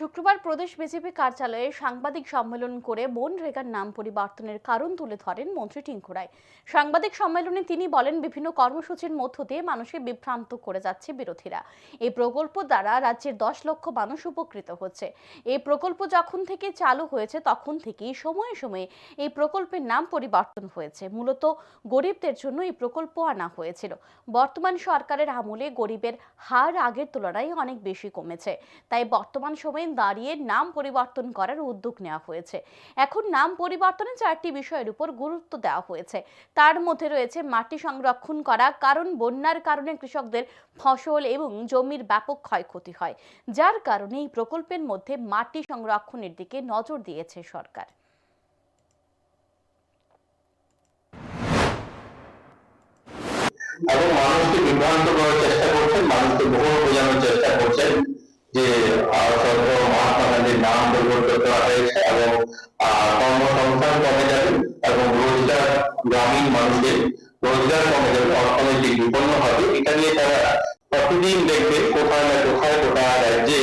শুক্রবার প্রদেশ বিজেপি কার্যালয়ে সাংবাদিক সম্মেলন করে মনরেগার নাম পরিবর্তনের কারণ তুলে ধরেন মন্ত্রী টিঙ্কু রায়। সাংবাদিক সম্মেলনে তিনি বলেন, বিভিন্ন কর্মসূচির মধ্য দিয়ে মানুষকে বিভ্রান্ত করে যাচ্ছে বিরোধীরা। এই প্রকল্প দ্বারা রাজ্যের দশ লক্ষ মানুষ উপকৃত হচ্ছে। এই প্রকল্প যখন থেকে চালু হয়েছে, তখন থেকেই সময়ে সময়ে এই প্রকল্পের নাম পরিবর্তন হয়েছে। মূলত গরিবদের জন্য এই প্রকল্প আনা হয়েছিল। বর্তমান সরকারের আমলে গরিবের হার আগের তুলনায় অনেক বেশি কমেছে। তাই বর্তমান সময়ে দাঁড়িয়ে নাম পরিবর্তন করার উদ্যোগ নেওয়া হয়েছে। এখন নাম পরিবর্তনে চারটি বিষয়ের উপর গুরুত্ব দেওয়া হয়েছে। তার মধ্যে রয়েছে মাটি সংরক্ষণ করা, কারণ বন্যার কারণে কৃষকদের ফসল এবং জমির ব্যাপক ক্ষয়ক্ষতি হয়। যার কারণে এই প্রকল্পের মধ্যে মাটি সংরক্ষণের দিকে নজর দিয়েছে সরকার। এবং মানুষকে বিভ্রান্ত করার চেষ্টা করছেন, মানুষকে বহু বোঝানোর চেষ্টা করছেন যে পরিবর্তন হয়েছে এবং কর্মসংস্থান কমে যাবে এবং রোজগার গ্রামীণ মানুষের রোজগার কমে যাবে, অর্থনৈতিক বিপন্ন হবে। এটা নিয়ে তারা প্রতিদিন দেখবে কোথায় না কোথায় কোথায় রাজ্যে